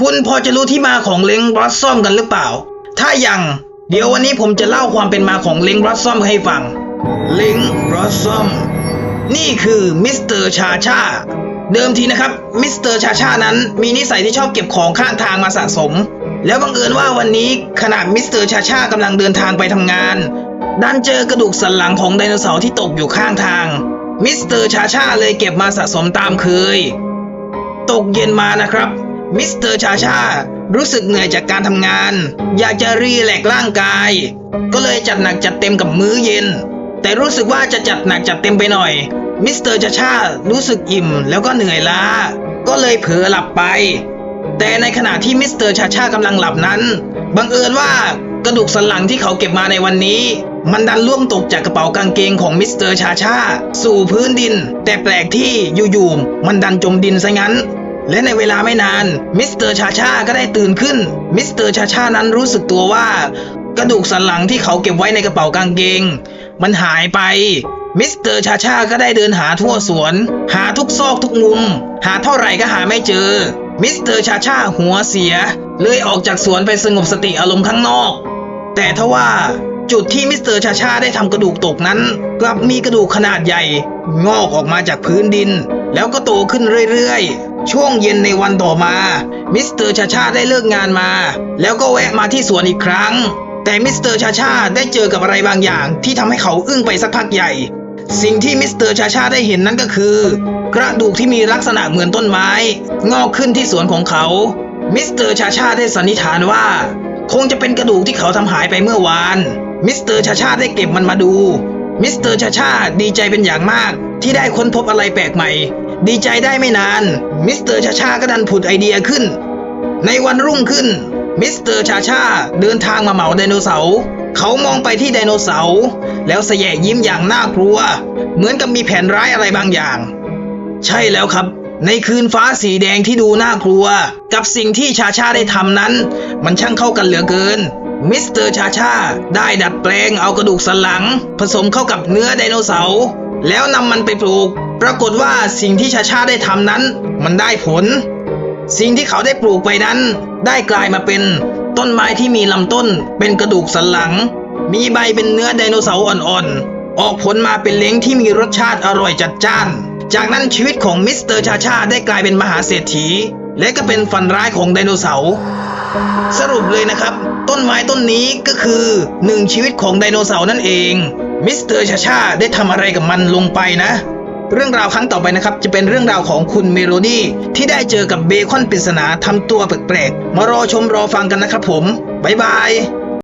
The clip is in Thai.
คุณพอจะรู้ที่มาของเล้งบลัซซอมกันหรือเปล่า ถ้ายัง เดี๋ยววันนี้ผมจะเล่าความเป็นมาของเล้งบลัซซอมให้ฟัง เล้งบลัซซอม นี่คือมิสเตอร์ชาชา เดิมทีนะครับ มิสเตอร์ชาชานั้นมีนิสัยที่ชอบเก็บของข้างทางมาสะสม แล้วบังเอิญว่าวันนี้ขณะมิสเตอร์ชาชากำลังเดินทางไปทำงานดันเจอกระดูกสันหลังของไดโนเสาร์ที่ตกอยู่ข้างทาง มิสเตอร์ชาชาเลยเก็บมาสะสมตามเคย ตกเย็นมานะครับ มิสเตอร์ชาชา รู้สึกเหนื่อยจากการทำงาน อยากจะรีแลกร่างกาย ก็เลยจัดหนักจัดเต็มกับมื้อเย็น แต่รู้สึกว่าจะจัดหนักจัดเต็มไปหน่อย มิสเตอร์ชาชารู้สึกอิ่มแล้วก็เหนื่อยล้า ก็เลยเผลอหลับไป แต่ในขณะที่มิสเตอร์ชาชากำลังหลับนั้น บังเอิญว่ากระดูกสันหลังที่เขาเก็บมาในวันนี้ มันดันล่วงตกจากกระเป๋ากางเกงของมิสเตอร์ชาชาสู่พื้นดิน แต่แปลกที่อยู่ๆมันดันจมดินซะงั้น และในเวลาไม่นานมิสเตอร์ชาชาก็ได้ตื่นขึ้น มิสเตอร์ชาชานั้นรู้สึกตัวว่า กระดูกสันหลังที่เขาเก็บไว้ในกระเป๋ากางเกง มันหายไปมิสเตอร์ชาชาก็ได้เดินหาทั่วสวน หาทุกซอกทุกมุม หาเท่าไหร่ก็หาไม่เจอ มิสเตอร์ชาชาหัวเสีย เลยออกจากสวนไปสงบสติอารมณ์ข้างนอก แต่ทว่าจุดที่มิสเตอร์ชาชาได้ทำกระดูกตกนั้น กลับมีกระดูกขนาดใหญ่ งอกออกมาจากพื้นดิน แล้วก็โตขึ้นเรื่อยๆ ช่วงเย็นในวันต่อมา มิสเตอร์ชาชาได้เลิกงานมา แล้วก็แวะมาที่สวนอีกครั้ง แต่มิสเตอร์ชาชาได้เจอกับอะไรบางอย่างที่ทำให้เขาอึ้งไปสักพักใหญ่ สิ่งที่มิสเตอร์ชาชาได้เห็นนั่นก็คือ กระดูกที่มีลักษณะเหมือนต้นไม้ งอกขึ้นที่สวนของเขา มิสเตอร์ชาชาได้สันนิษฐานว่า คงจะเป็นกระดูกที่เขาทำหายไปเมื่อวาน มิสเตอร์ชาชาได้เก็บมันมาดู มิสเตอร์ชาชาดีใจเป็นอย่างมาก ที่ได้ค้นพบอะไรแปลกใหม่ ดีใจได้ไม่นาน มิสเตอร์ชาชาก็ดันผุดไอเดียขึ้น ในวันรุ่งขึ้น มิสเตอร์ชาชาเดินทางมาเหมาไดโนเสาร์เขามองไปที่ไดโนเสาร์แล้วแสยะยิ้มอย่างน่ากลัว เหมือนกับมีแผนร้ายอะไรบางอย่าง ใช่แล้วครับ ในคืนฟ้าสีแดงที่ดูน่ากลัว กับสิ่งที่ชาชาได้ทำนั้น มันช่างเข้ากันเหลือเกิน มิสเตอร์ชาชาได้ดัดแปลงเอากระดูกสันหลัง ผสมเข้ากับเนื้อไดโนเสาร์แล้วนำมันไปปลูก ปรากฏว่าสิ่งที่ชาชาได้ทำนั้น มันได้ผล สิ่งที่เขาได้ปลูกไปนั้น ได้กลายมาเป็นต้นไม้ที่มีลำต้น เป็นกระดูกสันหลัง มีใบเป็นเนื้อไดโนเสาร์อ่อนๆ ออกผลมาเป็นเล้งที่มีรสชาติอร่อยจัดจ้าน จากนั้นชีวิตของมิสเตอร์ชาชาได้กลายเป็นมหาเศรษฐี และก็เป็นฝันร้ายของไดโนเสาร์ สรุปเลยนะครับ ต้นไม้ต้นนี้ก็คือหนึ่งชีวิตของไดโนเสาร์นั่นเอง มิสเตอร์ชาชาได้ทำอะไรกับมันลงไปนะ เรื่องราวครั้งต่อไปนะครับ จะเป็นเรื่องราวของคุณเมโลดี้ที่ได้เจอกับเบคอนปริศนาทำตัวแปลกๆ มารอชมรอฟังกันนะครับผม บ๊ายบาย